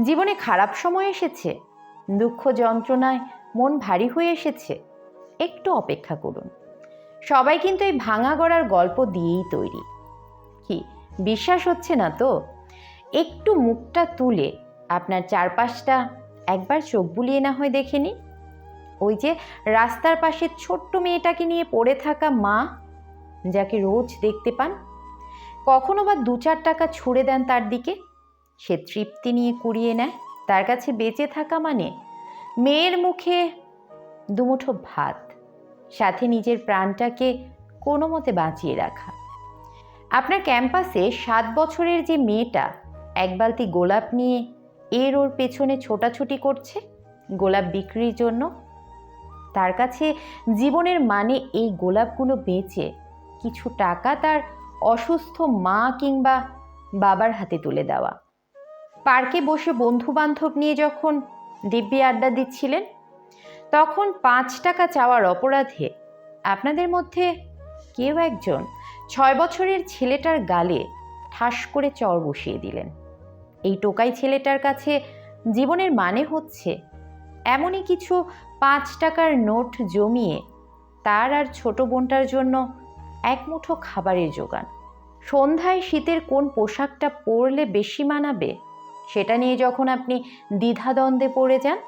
জীবনে খারাপ সময় এসেছে, দুঃখ যন্ত্রণায় মন ভারী হয়ে এসেছে, একটু অপেক্ষা করুন। সবাই কিন্তু এই ভাঙা গড়ার গল্প দিয়েই তৈরি। কি, বিশ্বাস হচ্ছে না তো? একটু মুখটা তুলে আপনার চারপাশটা একবার চোখ বুলিয়ে না হয় দেখে নিন। ওই যে রাস্তার পাশে ছোট্ট মেয়েটাকে নিয়ে পড়ে থাকা মা, যাকে রোজ দেখতে পান, কখনো বা দু চার টাকা ছুড়ে দেন তার দিকে। সে তৃপ্তি নিয়ে কুড়িয়ে নেয়, তার কাছে বেঁচে থাকা মানে মেয়ের মুখে দুমুঠো ভাত, সাথে নিজের প্রাণটাকে কোনো মতে বাঁচিয়ে রাখা। আপনার ক্যাম্পাসে সাত বছরের যে মেয়েটা, এক বালতি গোলাপ নিয়ে এর ওর পেছনে ছোটাছুটি করছে, গোলাপ বিক্রির জন্য, তার কাছে জীবনের মানে এই গোলাপগুলো বেচে কিছু টাকা তার অসুস্থ মা কিংবা বাবার হাতে তুলে দেওয়া। পার্কে বসে বন্ধু বান্ধব নিয়ে যখন দিব্যি আড্ডা দিচ্ছিলেন, তখন পাঁচ টাকা চাওয়ার অপরাধে আপনাদের মধ্যে কেউ একজন ছয় বছরের ছেলেটার গালে ঠাস করে চর বসিয়ে দিলেন। এই টোকাই ছেলেটার কাছে জীবনের মানে হচ্ছে এমনই কিছু পাঁচ টাকার নোট জমিয়ে তার আর ছোট বোনটার জন্য এক মুঠো খাবারের জোগান সন্ধ্যায় শীতের কোন পোশাকটা পরলে বেশি মানাবে সেটা নিয়ে যখন আপনি দ্বিধাদ্বন্দ্বে পড়ে যান,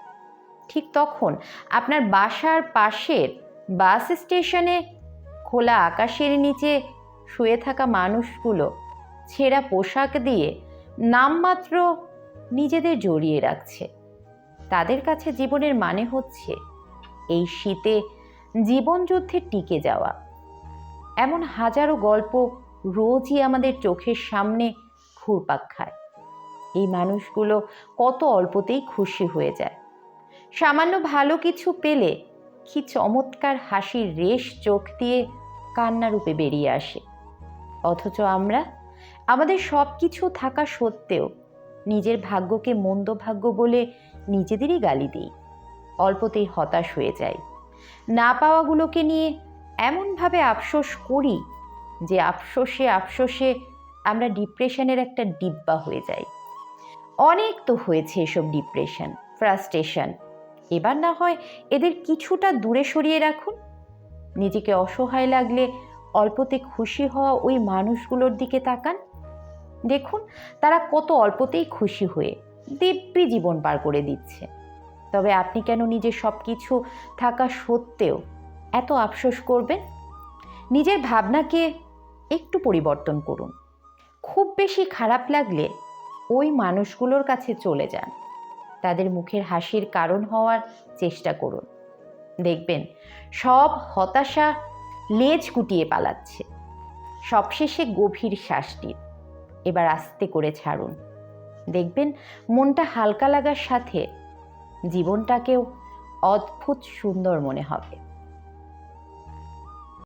ঠিক তখন আপনার বাসার পাশের বাস স্টেশনে খোলা আকাশের নিচে শুয়ে থাকা মানুষগুলো ছেঁড়া পোশাক দিয়ে নামমাত্র নিজেদের জড়িয়ে রাখছে। তাদের কাছে জীবনের মানে হচ্ছে এই শীতে জীবনযুদ্ধে টিকে যাওয়া। এমন হাজারো গল্প রোজই আমাদের চোখের সামনে ঘুরপাক খায়। এই মানুষগুলো কত অল্পতেই খুশি হয়ে যায়। সামান্য ভালো কিছু পেলে কি চমৎকার হাসির রেশ চোখ দিয়ে কান্নারূপে বেরিয়ে আসে। অথচ আমরা, আমাদের সব কিছু থাকা সত্ত্বেও নিজের ভাগ্যকে মন্দ ভাগ্য বলে নিজেদেরই গালি দিই, অল্পতেই হতাশ হয়ে যাই। না পাওয়াগুলোকে নিয়ে এমনভাবে আফসোস করি যে আফসোসে আফসোসে আমরা ডিপ্রেশনের একটা ডিব্বা হয়ে যাই। অনেক তো হয়েছে এসব ডিপ্রেশন ফ্রাস্ট্রেশন এবার না হয় এদের কিছুটা দূরে সরিয়ে রাখুন। নিজেকে অসহায় লাগলে অল্পতে খুশি হওয়া ওই মানুষগুলোর দিকে তাকান। দেখুন তারা কত অল্পতেই খুশি হয়ে দিব্যি জীবন পার করে দিচ্ছে। তবে আপনি কেন নিজের সব কিছু থাকা সত্ত্বেও এত আফসোস করবেন? নিজের ভাবনাকে একটু পরিবর্তন করুন। খুব বেশি খারাপ লাগলে ওই মানুষগুলোর কাছে চলে যান। তাদের মুখের হাসির কারণ হওয়ার চেষ্টা করুন। দেখবেন, সব হতাশা লেজ কুটিয়ে পালাচ্ছে। সবশেষে গভীর শ্বাসটি এবার আস্তে করে ছাড়ুন। দেখবেন, মনটা হালকা লাগার সাথে জীবনটাকেও অদ্ভুত সুন্দর মনে হবে।